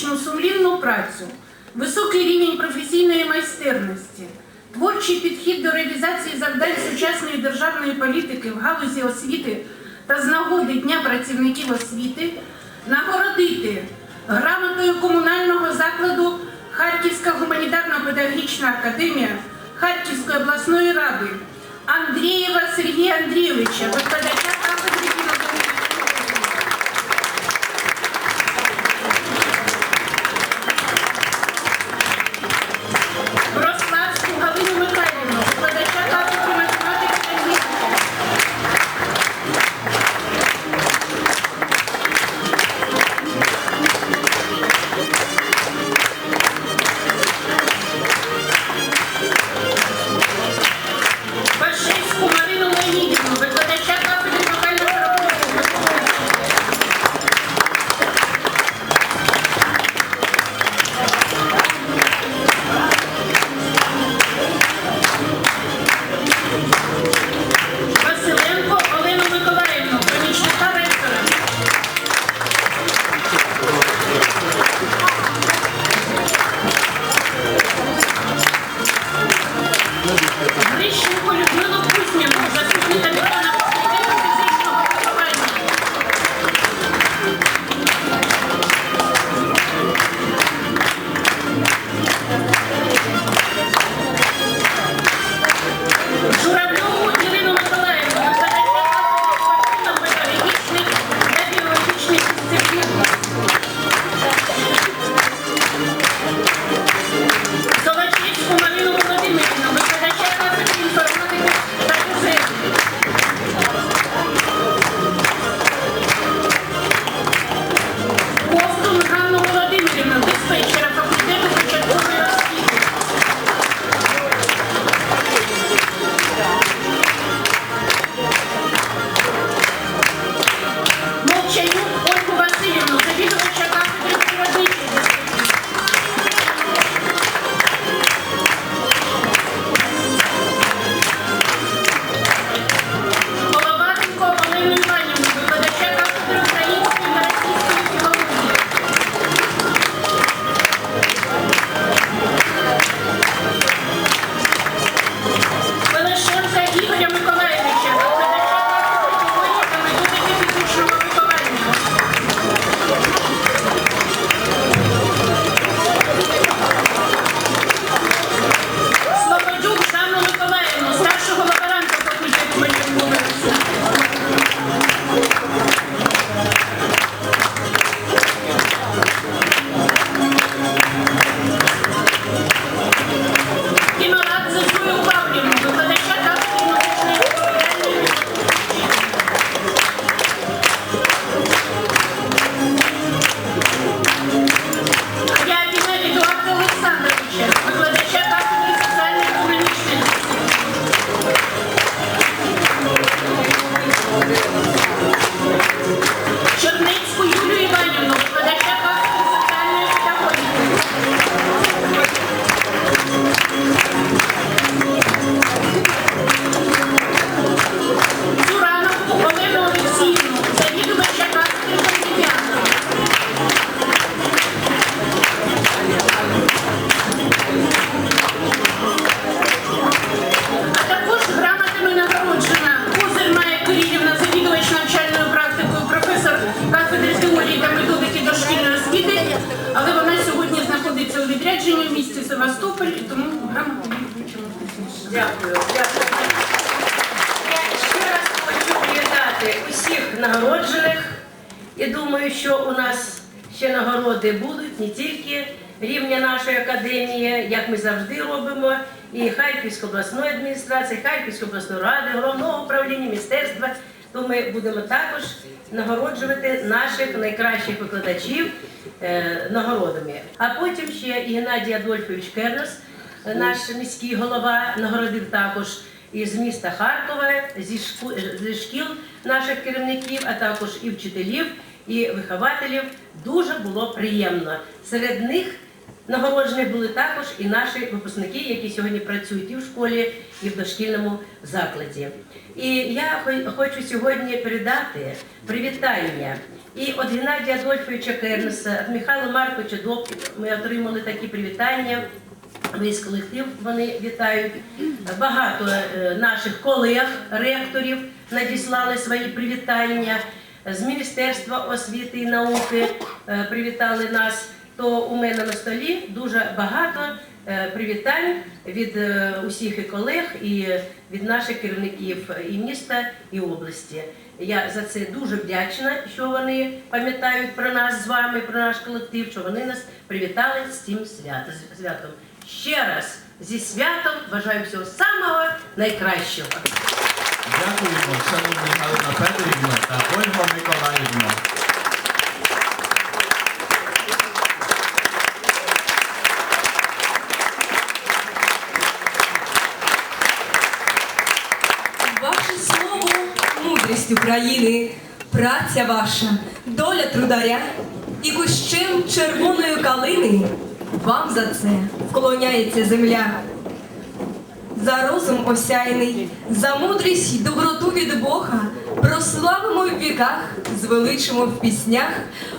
систематичну сумлінну працю, високий рівень професійної майстерності, творчий підхід до реалізації завдань сучасної державної політики в галузі освіти та з нагоди Дня працівників освіти нагородити грамотою комунального закладу Харківська гуманітарно-педагогічна академія Харківської обласної ради Андрієва Сергія Андрійовича, викладача Я ще раз хочу привітати усіх нагороджених і думаю, що у нас ще нагороди будуть не тільки рівня нашої академії, як ми завжди робимо, і Харківської обласної адміністрації, Харківської обласної ради, головного управління міністерства. То ми будемо також нагороджувати наших найкращих викладачів е, нагородами. А потім ще і Геннадій Адольфович Кернес, наш міський голова, нагородив також із міста Харкова, зі, шку... зі шкіл наших керівників, а також і вчителів, і вихователів. Дуже було приємно. Серед них нагороджених були також і наші випускники, які сьогодні працюють і в школі, і в дошкільному закладі. І я хочу сьогодні передати привітання і від Геннадія Адольфовича Кернеса, від Михайла Марковича Добкіна. Ми отримали такі привітання. Весь колектив вони вітають. Багато е, наших колег, ректорів надіслали свої привітання. З Міністерства освіти і науки е, привітали нас. То у мене на столі дуже багато е, привітань від усіх і колег і від наших керівників і міста, і області. Я за це дуже вдячна, що вони пам'ятають про нас з вами, про наш колектив, що вони нас привітали з цим свято- святом. Ще раз зі святом бажаю всього самого найкращого. Дякуємо, шановні Галина Петрівна та Ольга Миколаївна. Ваше слово мудрість України, праця ваша, доля трударя і кущем червоної калини. Вам за це вклоняється земля. За розум осяйний, за мудрість й доброту від Бога прославимо в віках, звеличимо в піснях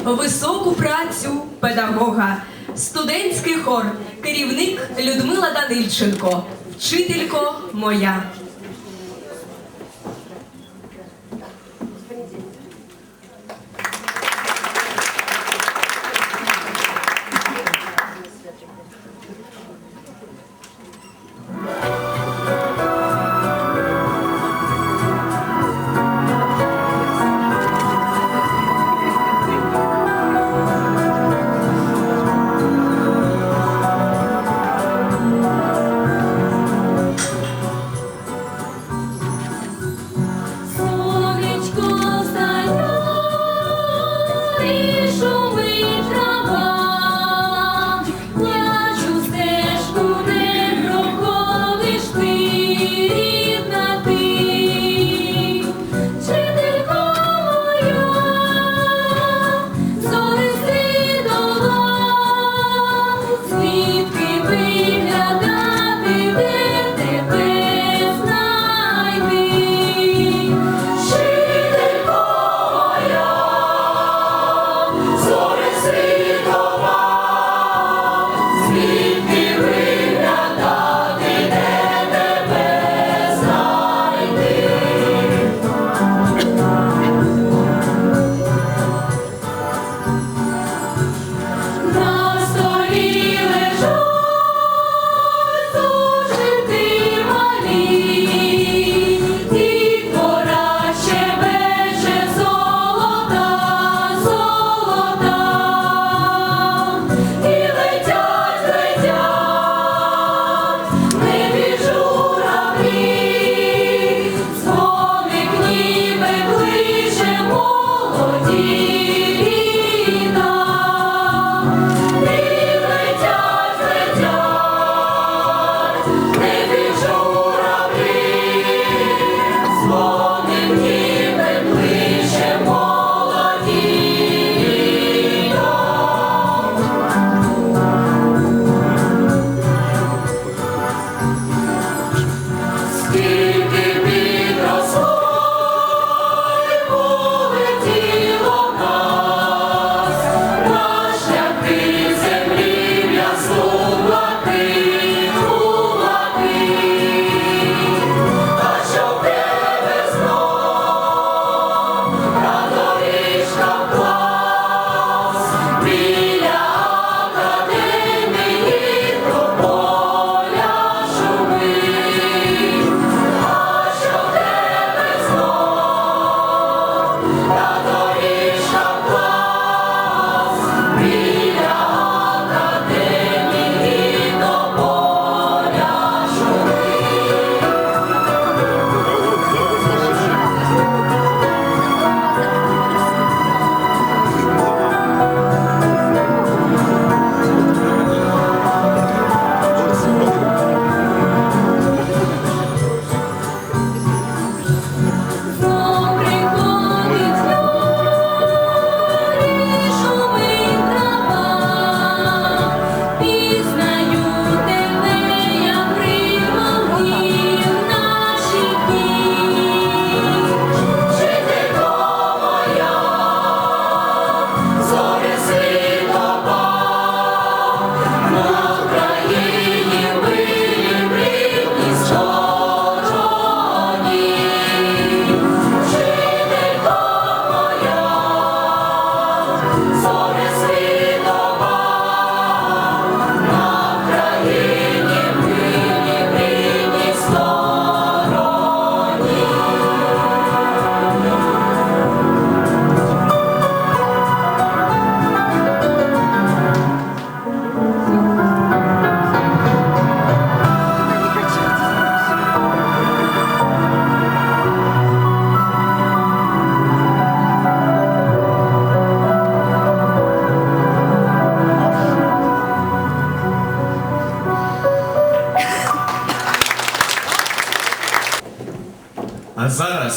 високу працю педагога, студентський хор, керівник Людмила Данильченко, вчителько моя.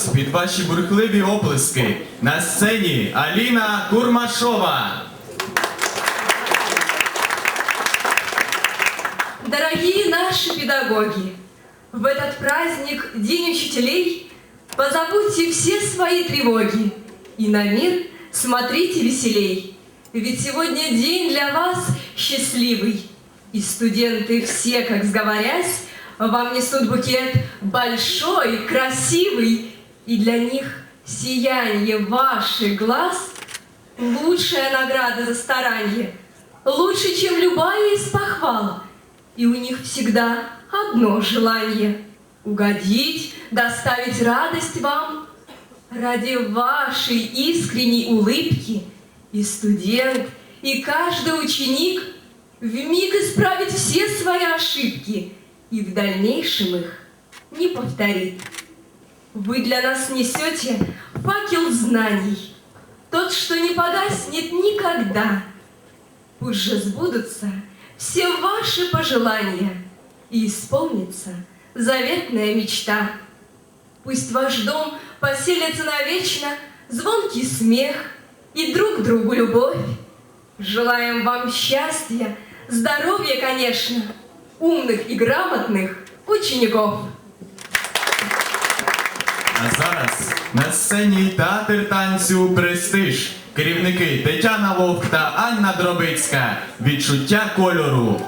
вас під ваші бурхливі оплески на сцені Аліна Курмашова. Дорогие наши педагоги, в этот праздник, День учителей, позабудьте все свои тревоги и на мир смотрите веселей. Ведь сегодня день для вас счастливый, и студенты все, как сговорясь, вам несут букет большой, красивый, и для них сияние ваших глаз — лучшая награда за старание, лучше, чем любая из похвал. И у них всегда одно желание — угодить, доставить радость вам. Ради вашей искренней улыбки и студент, и каждый ученик вмиг исправит все свои ошибки и в дальнейшем их не повторит. Вы для нас несете факел знаний, тот, что не погаснет никогда. Пусть же сбудутся все ваши пожелания и исполнится заветная мечта. Пусть ваш дом поселится навечно звонкий смех и друг другу любовь. Желаем вам счастья, здоровья, конечно, умных и грамотных учеников. А зараз на сцені театр танцю Престиж. Керівники Тетяна Вовк та Анна Дробицька. Відчуття кольору.